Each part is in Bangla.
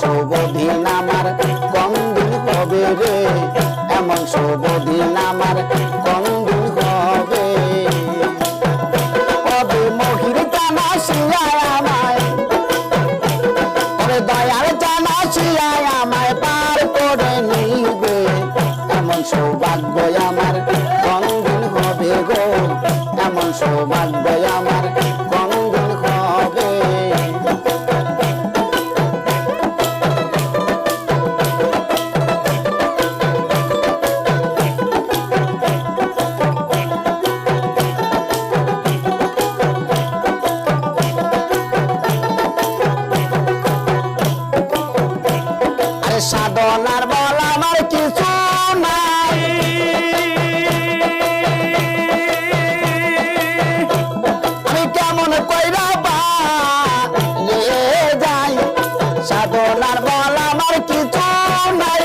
শুভ দিন আমার কন্দুল কবে রে, এমন শুভ দিন আমার কন্দুল কবে কবে মহির টানা শিয়ায় আমায় দয়ার টানা শিয়ায় আমায় পার করে নিবে। এমন সৌভাগ্য আমার কন্দুল হবে গো, এমন সৌভাগ্য সাধনার বল আমার কিছু নাই। আমি কেমন কইরা বা যাই? সাধনার বল আমার কিছু নাই।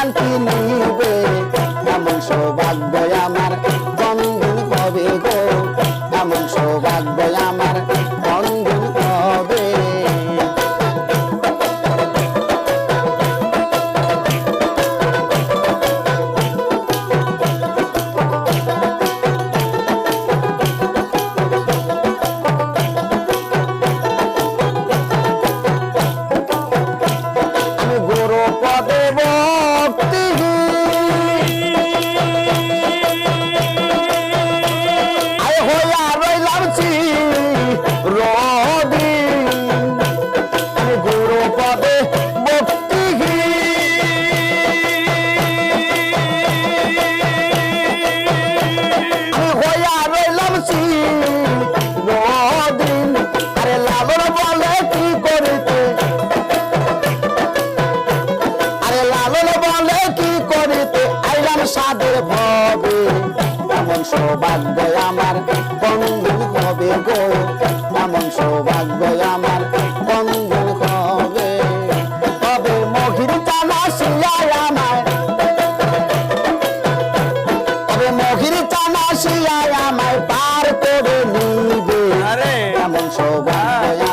চান্তি নিবে। এমন সৌভাগ্য আমার বন্ধু কবে গো এমন সৌভাগ্য আমার সাদের ভবে এমন সৌভাগ্য আমার কোনদিন হবে গো। এমন সৌভাগ্য আমার কোনদিন হবে। তবে মহির টানা শিয়ায় আমায়। তবে মহির টানা শিয়ায় আমায় পার করে নিবে। এমন সৌভাগ্য